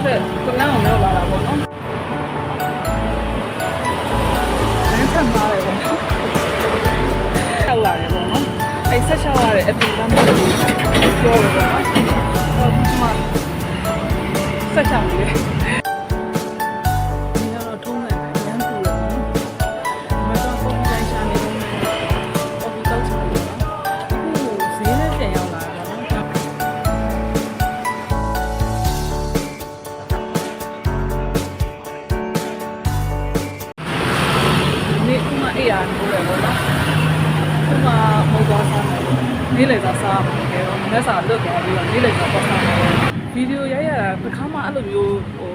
နောက်ထပ်ကလန်းအောင်လောက်လာတာပေါ့နော်လမ်းထပ်မှားတယ်ပေါ့နော်ရောက်လာတယ်ပေါ့နော်အဲ့ဆက်ချောက်ရတဲ့အပြင်လမ်းမှာပြောတယ်ပေါ့နော်ဟောဒီမှာဆက်ချောက်နေတယ် ဥမာအေးရနိုးတယ်ပေါ့နော်ဥမာမဟုတ်သွားစားမယ်နေ့လေသာစားမယ်ခဲတော့မနေ့စာလွတ်သွားပြီးတော့နေ့လေသာပတ်စားမယ်ဗီဒီယိုရိုက်ရတာတစ်ခါမှအဲ့လိုမျိုးဟို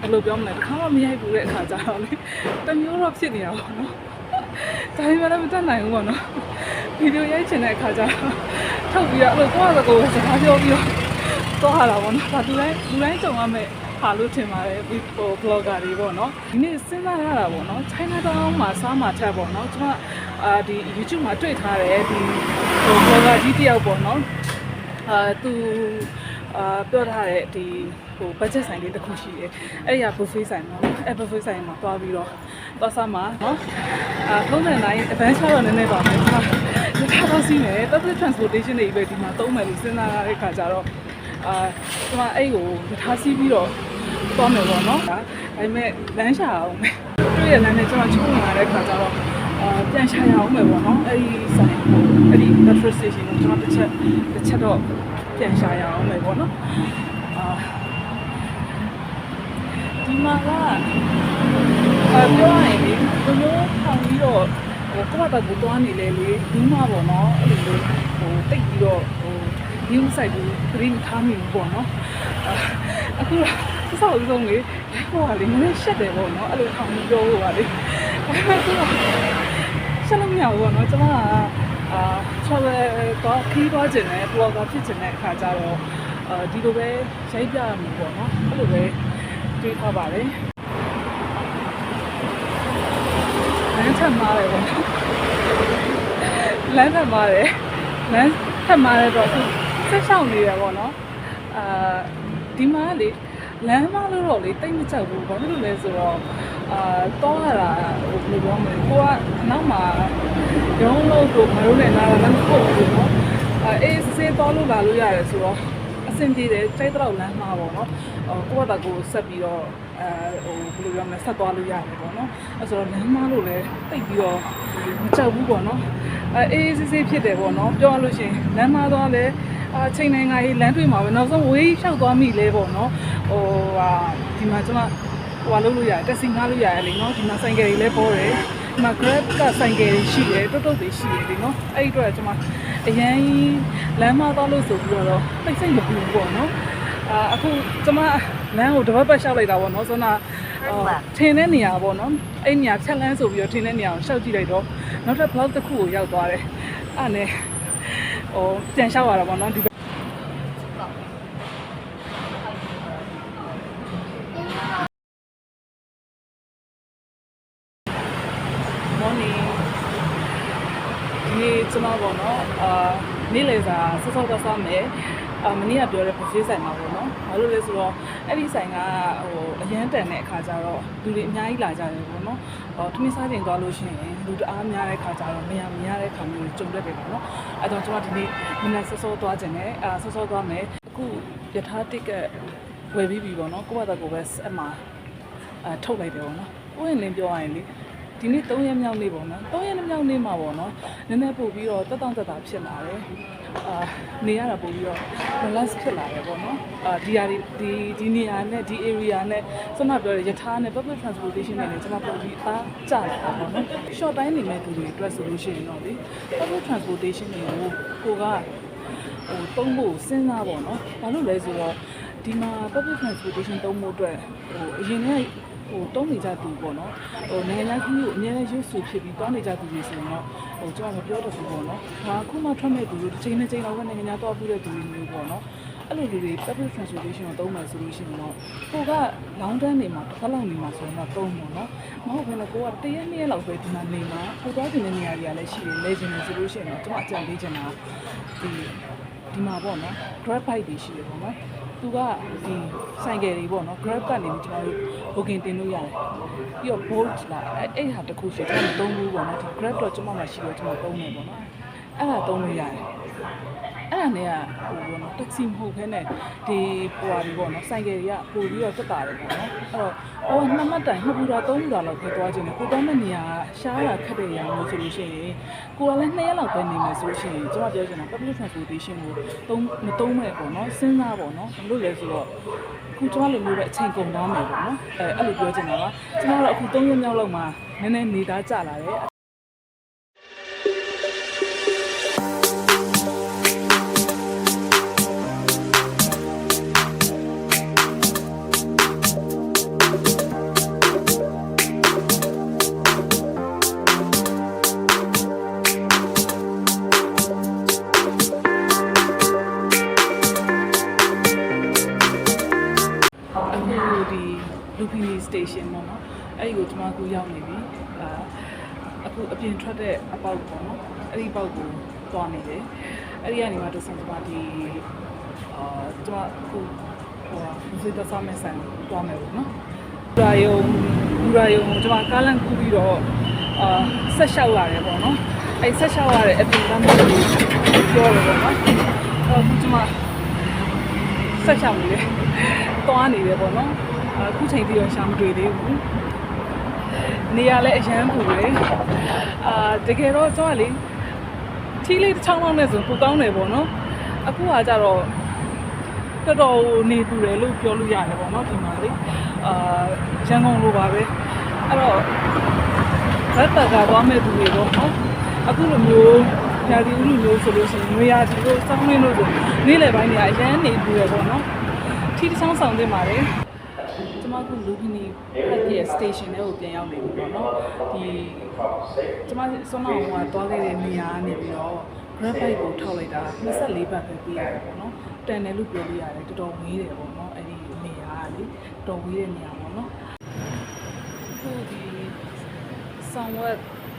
အဲ့လိုပြောမလဲတစ်ခါမှမရိုက်ဘူးတဲ့အခါကျတော့လေတစ်မျိုးတော့ဖြစ်နေတာပေါ့နော်ဒါပေမဲ့လည်းမတတ်နိုင်ဘူးပေါ့နော်ဗီဒီယိုရိုက်ချင်တဲ့အခါကျတော့ထုတ်ပြီးတော့အဲ့လိုကိုယ့်အကိုယ်စကားပြောပြီးတော့သွားရတာပေါ့နော်ဒါသူတိုင်းသူတိုင်းကြုံရမယ် ဟာလို့ထင်ပါတယ်ဟို blogger တွေပေါ့နော်ဒီနေ့စဉ်းစားရတာပေါ့နော် China Town မှာစားမှာချက်ပေါ့နော်ကျွန်မအာဒီ YouTube မှာတွေ့ထားတယ်ဒီဟို blogger ကြီးတယောက်ပေါ့နော်အာသူအာပြောထားတဲ့ဒီဟို budget ဆိုင်လေးတစ်ခုရှိတယ်အဲ့ရ buffet ဆိုင်ပေါ့နော်အဲ့ buffet ဆိုင်မှာတွားပြီးတော့သွားစားမှာနော်အာထုံးတဲ့နိုင် adventure တော့နည်းနည်းပါမယ်ကျွန်တော်ဒီကတော့စီးမယ် public transportation တွေပဲဒီမှာသုံးမယ်လို့စဉ်းစားရတဲ့ခါကျတော့အာကျွန်မအဲ့ကိုထားစီးပြီးတော့ သွားမယ်ပေါ့နော်ဒါပေမဲ့လမ်းရှာအောင်မယ်တွေ့ရလမ်းနဲ့ကျွန်တော်ချုံလာတဲ့ခါကျတော့အာပြန်ရှာရအောင်မယ်ပေါ့နော်အဲ့ဒီဆိုင်ဟိုအဲ့ဒီ metro station ကိုကျွန်တော်တစ်ချက်တစ်ချက်တော့ပြန်ရှာရအောင်မယ်ပေါ့နော်အာဒီမှာကအာပြောရရင်ဒီလိုထောင်ပြီးတော့ဟိုကိုယ့်ဘာသာကိုသွားနေလေလေဒီမှာပေါ့နော်အဲ့လိုမျိုးဟိုတိတ်ပြီးတော့ ဟို new site ကို green ထားမိဘူးပေါ့နော်အာအခုတော့အဆောက်အဦဆုံးလေဟိုကလေနည်းနည်းရှက်တယ်ပေါ့နော်အဲ့လိုထောင်ပြီးပြောဖို့ပါလေဒါပေမဲ့သူကရှက်လို့မရဘူးပေါ့နော်ကျွန်မကအာ travel တော့ခီးသွားခြင်းနဲ့ blogger ဖြစ်ခြင်းတဲ့အခါကျတော့အာဒီလိုပဲရိုက်ပြရမှာပေါ့နော်အဲ့လိုပဲတွေးထားပါတယ်လမ်းထပ်မှားတယ်ပေါ့နော်လမ်းထပ်မှားတယ်လမ်းထပ်မှားတယ်တော့အခု ဆက်ဆောင်နေရပေါ့နော်အာဒီမှာလေလမ်းမလို့တော့လေတိတ်မကြောက်ဘူးဘာဖြစ်လို့လဲဆိုတော့အာတော့ရတာဟိုဘယ်လိုပြောမလဲကိုကနောက်မှာရုံးလို့ကိုမလို့နဲ့လာတာလည်းမဟုတ်ဘူးနော်အဲစေးတော့လို့လာလို့ရတယ်ဆိုတော့အဆင်ပြေတယ်စိတ်တော့လမ်းမှာပေါ့နော်ဟိုကိုကတကိုဆက်ပြီးတော့အဲဟိုဘယ်လိုပြောမလဲဆက်သွားလို့ရတယ်ပေါ့နော်အဲဆိုတော့လမ်းမလို့လည်းတိတ်ပြီးတော့မကြောက်ဘူးပေါ့နော်အဲအေးစေးစေးဖြစ်တယ်ပေါ့နော်ပြောရလို့ရှိရင်လမ်းမသွားလည်း အာချိန်နိုင်ငံကြီးလမ်းတွေ့မှာပဲနောက်ဆုံးဝေးလျှောက်သွားမိလဲပေါ့နော်ဟိုဟာဒီမှာကျွန်မဟိုဟာလုပ်လို့ရတယ်တက်စီငှားလို့ရတယ်လေနော်ဒီမှာဆိုင်ကယ်ကြီးလည်းပေါ်တယ်ဒီမှာ grab ကဆိုင်ကယ်ကြီးရှိတယ်တွတ်တွတ်တွေရှိတယ်လေနော်အဲ့ဒီအတွက်ကျွန်မအရင်လမ်းမသွားလို့ဆိုပြီးတော့ပိတ်စိတ်မပူဘူးပေါ့နော်အာအခုကျွန်မလမ်းကိုတပတ်ပတ်လျှောက်လိုက်တာပေါ့နော်ဆိုတော့ထင်းတဲ့နေရာပေါ့နော်အဲ့နေရာဖြတ်လန်းဆိုပြီးတော့ထင်းတဲ့နေရာကိုရှောက်ကြည့်လိုက်တော့နောက်ထပ် blog တစ်ခုကိုရောက်သွားတယ်အဲ့နဲ့ ဟိုပြန်လျှောက်ရတာပေါ့နော်ဒီ morning ဒီနေ့ကျွန်တော်ပေါ့နော်အာနေ့လည်စာစောစောတော့စားမယ်အာ မနေ့ကပြောတဲ့ buffet ဆိုင်မှာပေါ့နော်ဘာလို့လဲဆိုတော့အဲ့ဒီဆိုင်ကဟိုအရန်တန်တဲ့အခါကျတော့လူတွေအများကြီးလာကြတယ်ပေါ့နော်ဟောထမင်းစားချိန်သွားလို့ရှိရင်လူတအားများတဲ့အခါကျတော့မရမရတဲ့အခါမျိုးကြုံတတ်တယ်ပေါ့နော်အဲ့တော့ကျွန်တော်ဒီနေ့မနေ့စောစောသွားခြင်းနဲ့အာစောစောသွားမယ်အခုယထာတစ်ကက်ဝယ်ပြီးပြီပေါ့နော်ကိုယ့်ဘာသာကိုယ်ပဲအမှအာထုတ်လိုက်တယ်ပေါ့နော်ကိုယ့်ရင်လင်းပြောရရင်လေ ဒီနေ့3ရက်မြောက်နေ့ပေါ့နော်3ရက်မြောက်နေ့မှာပေါ့နော်နည်းနည်းပို့ပြီးတော့တက်တောင့်တက်တာဖြစ်လာတယ်အာနေရတာပို့ပြီးတော့ balance ဖြစ်လာတယ်ပေါ့နော်အာဒီဟာဒီဒီဒီနေရာနဲ့ဒီ area နဲ့ကျွန်တော်ပြောရရထားနဲ့ public transportation နဲ့လည်းကျွန်တော်ပို့ပြီးအားကျလာတာပေါ့နော် short time နေမဲ့သူတွေအတွက်ဆိုလို့ရှိရင်တော့လေ public transportation တွေကိုကိုကဟိုတုံးဖို့စဉ်းစားပေါ့နော်ဘာလို့လဲဆိုတော့ဒီမှာ public transportation တုံးဖို့အတွက်ဟိုအရင်က ဟိုတုံးနေကြသူပေါ့နော်ဟိုနိုင်ငံသားကြီးကိုအများနဲ့ရွတ်ဆူဖြစ်ပြီးတောင်းနေကြသူတွေဆိုရင်တော့ဟိုကျွန်တော်မပြောတတ်ဘူးပေါ့နော်ဒါအခုမှထွက်မဲ့သူတို့တစ်ချိန်တစ်ချိန်တော့နိုင်ငံသားတော့ပြီးတဲ့သူတွေမျိုးပေါ့နော် အဲ့လိုလူတွေ public transportation ကိုသုံးမယ်ဆိုလို့ရှိရင်တော့ကိုက long term နေမှာတစ်ခါလောက်နေမှာဆိုရင်တော့သုံးပေါ့နော်မဟုတ်ဘဲနဲ့ကိုကတရက်နှစ်ရက်လောက်ပဲဒီမှာနေမှာကိုသွားတဲ့နေရာတွေကလည်းရှိတယ်လဲခြင်းနေဆိုလို့ရှိရင်တော့ကျွန်မအကြံပေးချင်တာဒီဒီမှာပေါ့နော် grab bike တွေရှိတယ်ပေါ့နော်သူကဒီဆိုင်ကယ်တွေပေါ့နော် grab ကနေပြီးကျွန်တော်တို့ booking တင်လို့ရတယ်ပြီးတော့ bolt လာအဲ့အဲ့ဟာတစ်ခုရှိတယ်ကျွန်တော်မသုံးဘူးပေါ့နော်ဒီ grab တော့ကျွန်မမှရှိတယ်ကျွန်တော်သုံးတယ်ပေါ့နော်အဲ့ဒါသုံးလို့ရတယ်အဲ့ ဒါနဲ့ကဟိုပေါ့နော် taxi မဟုတ်ဘဲနဲ့ဒီဟိုဟာတွေပေါ့နော်ဆိုင်ကယ်တွေကပို့ပြီးတော့တက်တာတယ်ပေါ့နော်အဲ့တော့ဟိုကနှစ်မှတ်တိုင်နှစ်ပူတာသုံးပူတာလောက်ပဲသွားခြင်းတယ်ကိုတောင်းတဲ့နေရာကရှားတာခက်တဲ့နေရာမျိုးဆိုလို့ရှိရင်ကိုကလည်းနှစ်ရက်လောက်ပဲနေမယ်ဆိုလို့ရှိရင်ကျွန်မပြောချင်တာ public transportation ကိုသုံးမသုံးမဲ့ပေါ့နော်စဉ်းစားပေါ့နော်ဘယ်လိုလဲဆိုတော့ခုကျွန်တော်လိုမျိုးပဲအချိန်ကုန်သွားမယ်ပေါ့နော်အဲအဲ့လိုပြောချင်တာပါကျွန်တော်တို့အခု၃ရက်မြောက်လောက်မှာနည်းနည်းနေသားကြလာတယ် အဲ့ဒီကိုကျွန်မအခုရောက်နေပြီအာအခုအပြင်ထွက်တဲ့အပေါက်ပေါ့နော်အဲ့ဒီပေါက်ကိုသွားနေတယ်အဲ့ဒီကနေမှတဆန်ကျွန်မဒီအာကျွန်မအခုဟိုဟာဒီတော့ဆမ်းမဆန်သွားမယ်ပေါ့နော်ဘူရာယုံဘူရာယုံကိုကျွန်မကားလန့်ကူးပြီးတော့အာဆက်လျှောက်ရတယ်ပေါ့နော်အဲ့ဆက်လျှောက်ရတဲ့အပြင်ကမ်းကိုပြောတယ်ပေါ့နော်အဲ့တော့ကျွန်မဆက်ချောင်းနေတယ်။သွားနေတယ်ပေါ့နော်။အခုချိန်ထိတော့ရှာမတွေ့သေးဘူး။ နေရာလည်းအရန်ပူတယ်။အာတကယ်တော့ကျွန်တော်ကလေထီးလေးတစ်ချောင်းလောက်နဲ့ဆိုပူကောင်းတယ်ပေါ့နော်။အခုကကြတော့တော်တော်နေပူတယ်လို့ပြောလို့ရတယ်ပေါ့နော်ဒီမှာလေ။အာရန်ကုန်လိုပါပဲ။အဲ့တော့ဘတ်တာကသွားမဲ့သူတွေပေါ့နော်။အခုလိုမျိုးညာဒီဥလူမျိုးဆိုလို့ရှိရင်ငွေရာဒီလိုစောင်းရင်းလို့ဆိုနေ့လယ်ပိုင်းတွေကအရန်နေပူရပေါ့နော်ထီးတစ်ချောင်းဆောင်တင်ပါတယ် မအခုလူခဏီဖက်ပြ station ထဲကိုပြန်ရောက်နေပြီပေါ့နော်ဒီကျမဆုံးမအောင်ကသွားခဲ့တဲ့နေရာကနေပြီးတော့ grab bike ကိုထောက်လိုက်တာ24ဘတ်ပဲပေးရတယ်ပေါ့နော်တန်တယ်လို့ပြောလို့ရတယ်တော်တော်ဝေးတယ်ပေါ့နော်အဲ့ဒီနေရာကလေတော်ဝေးတဲ့နေရာပေါ့နော်ခုဒီဆောင်ဝက်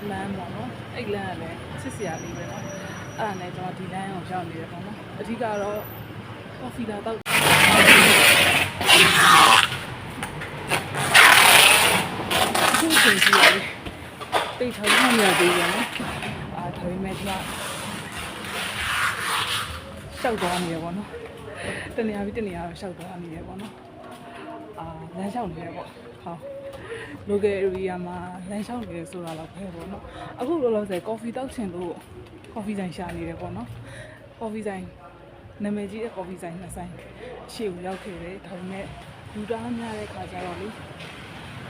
လမ်းပေါ့နော်အဲ့လမ်းကလည်းချစ်စရာလေးပဲနော်အဲ့ဒါနဲ့ကျွန်တော်ဒီလမ်းကိုရောက်နေတယ်ပေါ့နော်အဓိကတော့ coffee လာတော့ အခုချိန်ကြီးရတယ်တိတ်ထောင်မှမရသေးဘူးနော်အာဒါပေမဲ့ကျွန်တော်ရှောက်သွားနေရပေါ့နော်တနေရာပြီးတနေရာတော့ရှောက်သွားနေရပေါ့နော်အာလမ်းလျှောက်နေရပေါ့ဟုတ် local area မှာလမ်းလျှောက်နေတယ်ဆိုတာတော့ပဲပေါ့နော်အခုလောလောဆယ် coffee တောက်ချင်လို့ coffee ဆိုင်ရှာနေတယ်ပေါ့နော် coffee ဆိုင်နာမည်ကြီးတဲ့ coffee ဆိုင်နှစ်ဆိုင်ရှေ့ကိုရောက်ခဲ့တယ်ဒါပေမဲ့လူတားများတဲ့ခါကျတော့လေ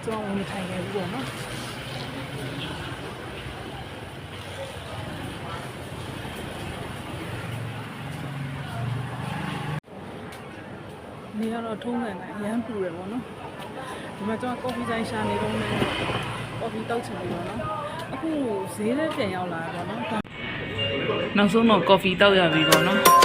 ကျွန်တော်ဝင်မထိုင်ခဲ့ဘူးပေါ့နော်နေရတော့ထုံးတယ်နဲ့ရမ်းပူတယ်ပေါ့နော်ဒီမှာကျွန်တော် coffee ဆိုင်ရှာနေတော့နေ coffee တောက်ချင်ပြီပေါ့နော်အခုဈေးထဲပြန်ရောက်လာတယ်ပေါ့နော်နောက်ဆုံးတော့ coffee တောက်ရပြီပေါ့နော်